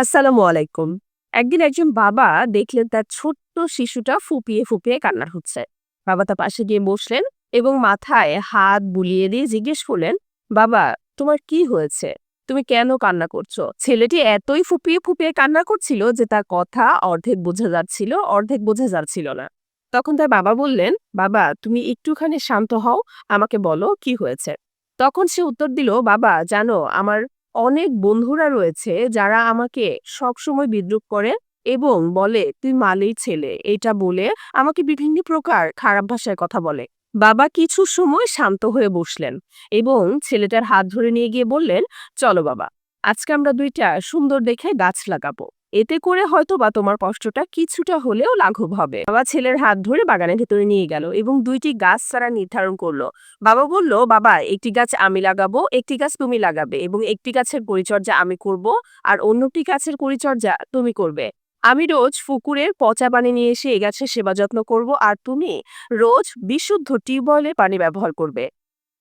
আসসালামু আলাইকুম। একদিন একজন বাবা দেখলেন তার ছোট্ট শিশুটা ফুপিয়ে ফুপিয়ে কান্না হচ্ছে। বাবা তার পাশে গিয়ে বসলেন এবং মাথায় হাত বুলিয়ে দিয়ে জিজ্ঞেস করলেন, বাবা, তোমার কি হয়েছে? তুমি কেন কান্না করছ? ছেলেটি এতই ফুপিয়ে ফুপিয়ে কান্না করছিল যে তার কথা অর্ধেক বোঝা যাচ্ছিল, অর্ধেক বোঝা যাচ্ছিল না। তখন তার বাবা বললেন, বাবা, তুমি একটুখানি শান্ত হও, আমাকে বলো কি হয়েছে? তখন সে উত্তর দিল, বাবা, জানো, আমার অনেক বন্ধুরা রয়েছে যারা আমাকে সবসময় বিদ্রুপ করে এবং বলে, তুই মালেই ছেলে, এটা বলে আমাকে বিভিন্ন প্রকার খারাপ ভাষায় কথা বলে। বাবা কিছু সময় শান্ত হয়ে বসলেন এবং ছেলেটার হাত ধরে নিয়ে গিয়ে বললেন, চলো বাবা, আজকে আমরা দুইটা সুন্দর দেখে গাছ লাগাবো। এতে করে হয়তো বা তোমার কষ্টটা কিছুটা হলেও লাঘব হবে। বাবা ছেলের হাত ধরে বাগানের ভেতরে নিয়ে গেল এবং দুইটি গাছ তারা নির্ধারণ করল। বাবা বলল, বাবা, একটি গাছ আমি লাগাবো, একটি গাছ তুমি লাগাবে এবং একটি গাছের পরিচর্যা আমি করব আর অন্যটি গাছের পরিচর্যা তুমি করবে। আমি রোজ পুকুরের পচা পানি নিয়ে এসে এই গাছের সেবা যত্ন করব আর তুমি রোজ বিশুদ্ধ টিউবওয়েলের পানি ব্যবহার করবে।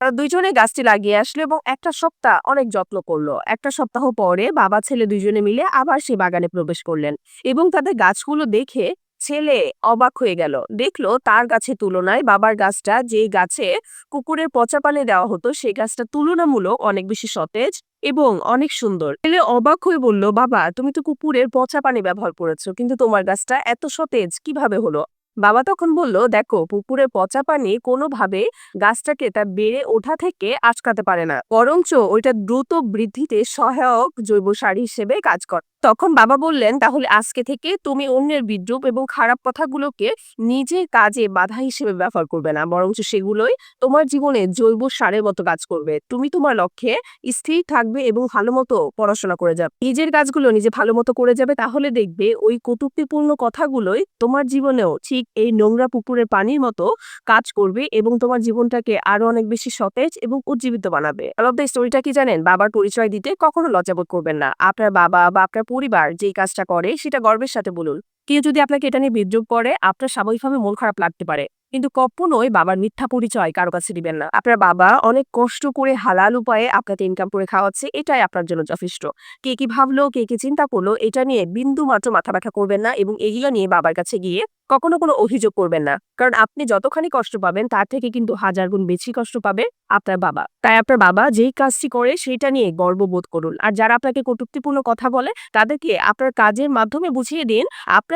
তারা দুইজনে গাছটি লাগিয়ে আসলো এবং একটা সপ্তাহ অনেক যত্ন করল। একটা সপ্তাহ পরে বাবা, ছেলে দুইজনে মিলে আবার সেই বাগানে প্রবেশ করলেন এবং তাদের গাছগুলো দেখে ছেলে অবাক হয়ে গেল। দেখল তার গাছের তুলনায় বাবার গাছটা যে গাছে কুকুরের পচা পানি দেওয়া হতো, সেই গাছটা তুলনামূলক অনেক বেশি সতেজ এবং অনেক সুন্দর। ছেলে অবাক হয়ে বলল, বাবা, তুমি তো কুকুরের পচা পানি ব্যবহার করেছ, কিন্তু তোমার গাছটা এত সতেজ, কীভাবে হলো? বাবা তখন বলল, দেখো, পুকুরে পচা পানি কোনোভাবে গাছটাকে তা বেড়ে ওঠা থেকে আটকাতে পারে না। বরঞ্চ ওইটা দ্রুত বৃদ্ধিতে সহায়ক জৈব সার হিসেবে কাজ করে। তখন বাবা বললেন, তাহলে আজকে থেকে তুমি অন্যের বিদ্রুপ এবং খারাপ কথাগুলোকে নিজের কাজে বাধা হিসেবে ব্যবহার করবে না। বরঞ্চ সেগুলোই তোমার জীবনে জৈব সারের মতো কাজ করবে। তুমি তোমার লক্ষ্যে স্থির থাকবে এবং ভালো মতো পড়াশোনা করে যাবে। নিজের কাজগুলো নিজে ভালো মতো করে যাবে, তাহলে দেখবে ওই কটূক্তিপূর্ণ কথাগুলোই তোমার জীবনেও ঠিক এই নোংরা পুকুরের পানির মতো কাজ করবে এবং তোমার জীবনটাকে আরও অনেক বেশি সতেজ এবং উজ্জীবিত বানাবে। আলাদা স্টোরিটা কি জানেন? বাবার পরিচয় দিতে কখনো লজ্জাবোধ করবেন না। আপনার বাবা বা আপনার পরিবার যেই কাজটা করে সেটা গর্বের সাথে বলুন। কেউ যদি আপনাকে এটা নিয়ে বিদ্রুপ করে, আপনার স্বাভাবিকভাবে মন খারাপ লাগতে পারে। কিন্তু কখনোই বাবার মিথ্যা পরিচয় কারও কাছে দিবেন না। আপনার বাবা অনেক কষ্ট করে হালাল উপায়ে আপনাকে ইনকাম করে খাওয়াচ্ছে, এটাই আপনার জন্য যথেষ্ট। কে কি ভাবলো, কে কি চিন্তা করল, এটা নিয়ে বিন্দু মাত্র মাথা ব্যথা করবেন না এবং এগুলো নিয়ে বাবার কাছে গিয়ে কখনো কোনো অভিযোগ করবেন না। কারণ আপনি যতখানি কষ্ট পাবেন, তার থেকে কিন্তু হাজার গুণ বেশি কষ্ট পাবে আপনার বাবা। তাই আপনার বাবা যেই কাজটি করে, সেটা নিয়ে গর্ববোধ করুন। আর যারা আপনাকে কটুক্তিপূর্ণ কথা বলে, তাদেরকে আপনার কাজের মাধ্যমে বুঝিয়ে দিন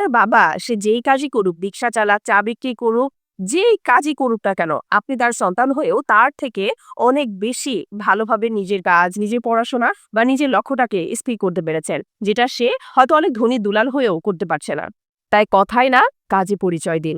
আপনার বাবা সে যেই কাজই করুক রিক্সা চালাক, চা বিক্রি করুক, যেই কাজই করুক না কেন, আপনি তার সন্তান হয়েও তার থেকে অনেক বেশি ভালোভাবে নিজের কাজ, নিজের পড়াশোনা বা নিজের লক্ষ্যটাকে স্থির করতে পেরেছেন, যেটা সে হয়তো অনেক ধনী দুলাল হয়েও করতে পারছে না। তাই কথাই না, কাজে পরিচয় দিন।